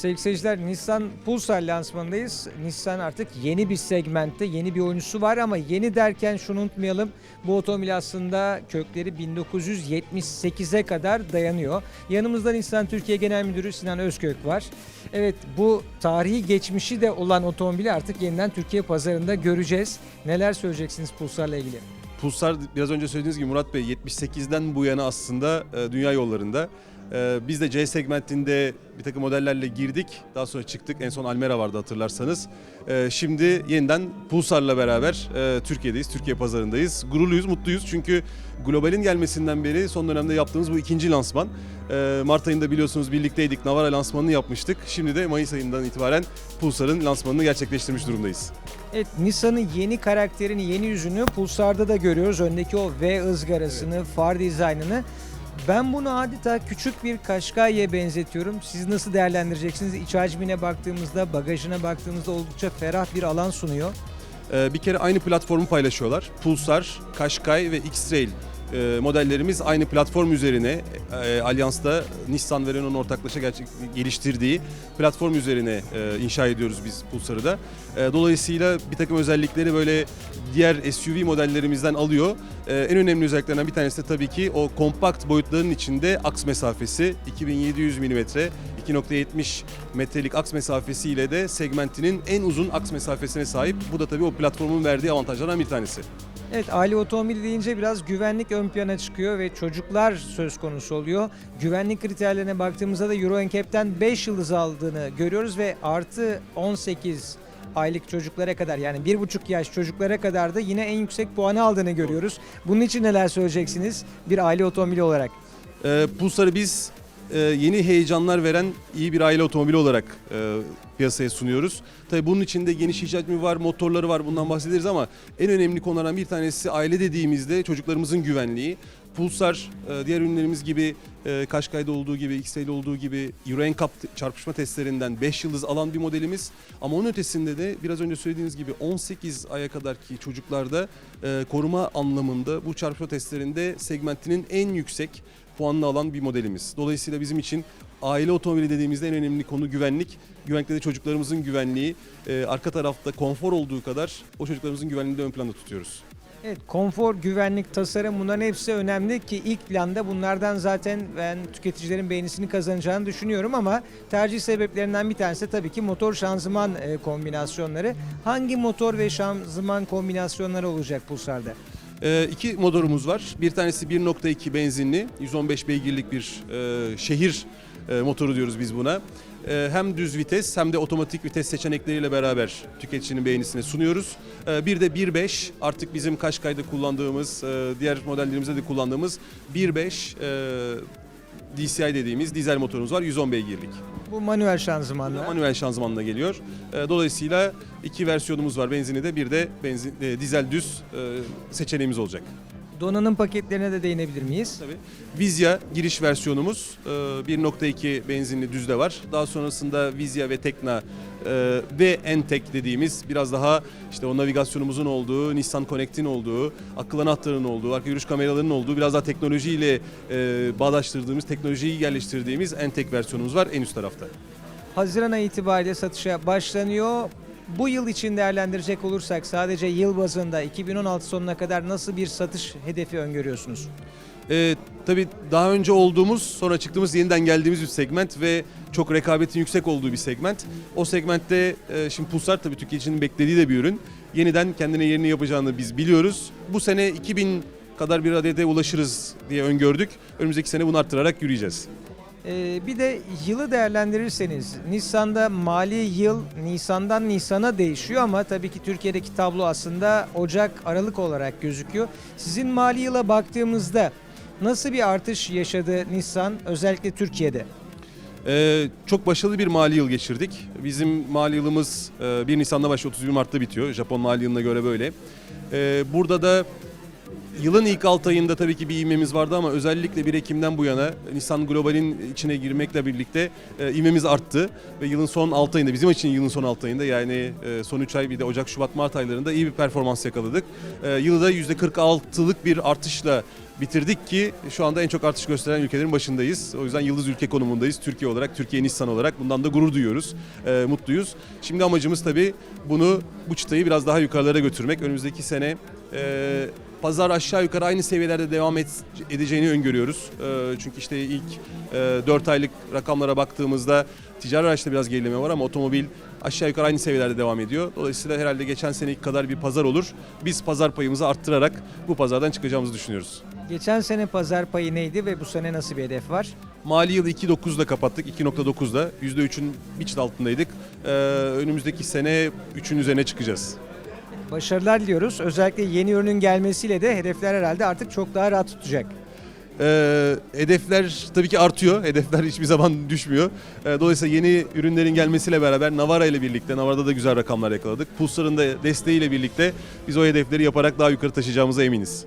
Sevgili seyirciler Nissan Pulsar lansmanındayız. Nissan artık yeni bir segmentte yeni bir oyuncusu var ama yeni derken şunu unutmayalım. Bu otomobil aslında kökleri 1978'e kadar dayanıyor. Yanımızda Nissan Türkiye Genel Müdürü Sinan Özkök var. Evet bu tarihi geçmişi de olan otomobili artık yeniden Türkiye pazarında göreceğiz. Neler söyleyeceksiniz Pulsar'la ilgili? Pulsar biraz önce söylediğiniz gibi Murat Bey 78'den bu yana aslında e, dünya yollarında. E, biz de C segmentinde bir takım modellerle girdik. Daha sonra çıktık. En son Almera vardı hatırlarsanız. E, şimdi yeniden Pulsar'la beraber e, Türkiye'deyiz. Türkiye pazarındayız. Gururluyuz, mutluyuz. Çünkü globalin gelmesinden beri son dönemde yaptığımız bu ikinci lansman. E, Mart ayında biliyorsunuz birlikteydik. Navara lansmanını yapmıştık. Şimdi de Mayıs ayından itibaren Pulsar'ın lansmanını gerçekleştirmiş durumdayız. Evet Nissan'ın yeni karakterini, yeni yüzünü Pulsar'da da görüyoruz. Öndeki o V ızgarasını, far dizaynını. Ben bunu adeta küçük bir Kaşkay'ya benzetiyorum. Siz nasıl değerlendireceksiniz? İç hacmine baktığımızda, bagajına baktığımızda oldukça ferah bir alan sunuyor. Ee, bir kere aynı platformu paylaşıyorlar. Pulsar, Qashqai ve X-Trail e, modellerimiz aynı platform üzerine e, Allianz'da Nissan ve Renault'un ortaklaşa geliştirdiği platform üzerine e, inşa ediyoruz biz Pulsar'ı da. E, dolayısıyla bir takım özellikleri böyle diğer SUV modellerimizden alıyor. En önemli özelliklerinden bir tanesi de tabii ki o kompakt boyutların içinde aks mesafesi 2700 mm 2.70 metrelik aks mesafesiyle de segmentinin en uzun aks mesafesine sahip. Bu da tabii o platformun verdiği avantajlardan bir tanesi. Evet aile otomobil deyince biraz güvenlik ön plana çıkıyor ve çocuklar söz konusu oluyor. Güvenlik kriterlerine baktığımızda da Euro NCAP'ten 5 yıldız aldığını görüyoruz ve artı 18 aylık çocuklara kadar yani 1,5 yaş çocuklara kadar da yine en yüksek puanı aldığını görüyoruz. Bunun için neler söyleyeceksiniz bir aile otomobili olarak? Ee, Pulsar'ı biz yeni heyecanlar veren iyi bir aile otomobili olarak e, piyasaya sunuyoruz. Tabii bunun içinde geniş iç hacmi var, motorları var bundan bahsederiz ama en önemli konulardan bir tanesi aile dediğimizde çocuklarımızın güvenliği. Pulsar e, diğer ürünlerimiz gibi e, Qashqai'de olduğu gibi, X-Trail'de olduğu gibi Euro NCAP çarpışma testlerinden 5 yıldız alan bir modelimiz. Ama onun ötesinde de biraz önce söylediğiniz gibi 18 aya kadarki çocuklarda e, koruma anlamında bu çarpışma testlerinde segmentinin en yüksek puanını alan bir modelimiz. Dolayısıyla bizim için aile otomobili dediğimizde en önemli konu güvenlik. Güvenlikte de çocuklarımızın güvenliği, e, arka tarafta konfor olduğu kadar o çocuklarımızın güvenliğini de ön planda tutuyoruz. Evet konfor, güvenlik, tasarım bunların hepsi önemli ki ilk planda bunlardan zaten ben tüketicilerin beğenisini kazanacağını düşünüyorum ama tercih sebeplerinden bir tanesi de tabii ki motor şanzıman e, kombinasyonları. Hangi motor ve şanzıman kombinasyonları olacak Pulsar'da? E, iki motorumuz var. Bir tanesi 1.2 benzinli, 115 beygirlik bir e, şehir e, motoru diyoruz biz buna. E, hem düz vites hem de otomatik vites seçenekleriyle beraber tüketicinin beğenisine sunuyoruz. E, bir de 1.5 artık bizim Qashqai'de kullandığımız, e, diğer modellerimizde de kullandığımız 1.5 e, DCI dediğimiz dizel motorumuz var 110 beygirlik. Bu manuel şanzımanla. Manuel şanzımanla geliyor. E, dolayısıyla iki versiyonumuz var benzinli de bir de benzin, e, dizel düz e, seçeneğimiz olacak. Donanım paketlerine de değinebilir miyiz? Tabii. Vizya giriş versiyonumuz e, 1.2 benzinli düzde var. Daha sonrasında Vizya ve Tekna e, ve Entek dediğimiz biraz daha işte o navigasyonumuzun olduğu, Nissan Connect'in olduğu, akıllı anahtarın olduğu, arka görüş kameralarının olduğu biraz daha teknolojiyle e, bağdaştırdığımız, teknolojiyi yerleştirdiğimiz Entek versiyonumuz var en üst tarafta. Haziran ayı itibariyle satışa başlanıyor. Bu yıl için değerlendirecek olursak sadece yıl bazında 2016 sonuna kadar nasıl bir satış hedefi öngörüyorsunuz? Ee, tabii daha önce olduğumuz, sonra çıktığımız, yeniden geldiğimiz bir segment ve çok rekabetin yüksek olduğu bir segment. O segmentte e, şimdi Pulsar tabii tüketicinin beklediği de bir ürün. Yeniden kendine yerini yapacağını biz biliyoruz. Bu sene 2000 kadar bir adete ulaşırız diye öngördük. Önümüzdeki sene bunu arttırarak yürüyeceğiz. Ee, bir de yılı değerlendirirseniz Nisan'da mali yıl Nisan'dan Nisan'a değişiyor ama tabii ki Türkiye'deki tablo aslında Ocak Aralık olarak gözüküyor. Sizin mali yıla baktığımızda nasıl bir artış yaşadı Nissan özellikle Türkiye'de? Ee, çok başarılı bir mali yıl geçirdik. Bizim mali yılımız e, 1 Nisan'da başlıyor 31 Mart'ta bitiyor. Japon mali yılına göre böyle. Ee, burada da Yılın ilk 6 ayında tabii ki bir ivmemiz vardı ama özellikle 1 Ekim'den bu yana Nissan Global'in içine girmekle birlikte e, ivmemiz arttı. Ve yılın son 6 ayında, bizim için yılın son 6 ayında yani e, son 3 ay bir de Ocak, Şubat, Mart aylarında iyi bir performans yakaladık. E, yılı da %46'lık bir artışla bitirdik ki şu anda en çok artış gösteren ülkelerin başındayız. O yüzden yıldız ülke konumundayız Türkiye olarak, Türkiye Nissan olarak. Bundan da gurur duyuyoruz, e, mutluyuz. Şimdi amacımız tabii bunu, bu çıtayı biraz daha yukarılara götürmek. Önümüzdeki sene e, pazar aşağı yukarı aynı seviyelerde devam et- edeceğini öngörüyoruz. E, çünkü işte ilk e, 4 aylık rakamlara baktığımızda ticari araçta biraz gerileme var ama otomobil aşağı yukarı aynı seviyelerde devam ediyor. Dolayısıyla herhalde geçen seneki kadar bir pazar olur. Biz pazar payımızı arttırarak bu pazardan çıkacağımızı düşünüyoruz. Geçen sene pazar payı neydi ve bu sene nasıl bir hedef var? Mali yılı 2.9'da kapattık. 2.9'da. %3'ün bir çıt altındaydık. Ee, önümüzdeki sene 3'ün üzerine çıkacağız. Başarılar diliyoruz. Özellikle yeni ürünün gelmesiyle de hedefler herhalde artık çok daha rahat tutacak. Ee, hedefler tabii ki artıyor. Hedefler hiçbir zaman düşmüyor. Ee, dolayısıyla yeni ürünlerin gelmesiyle beraber Navara ile birlikte, Navara'da da güzel rakamlar yakaladık. Pulsar'ın da desteğiyle birlikte biz o hedefleri yaparak daha yukarı taşıyacağımıza eminiz.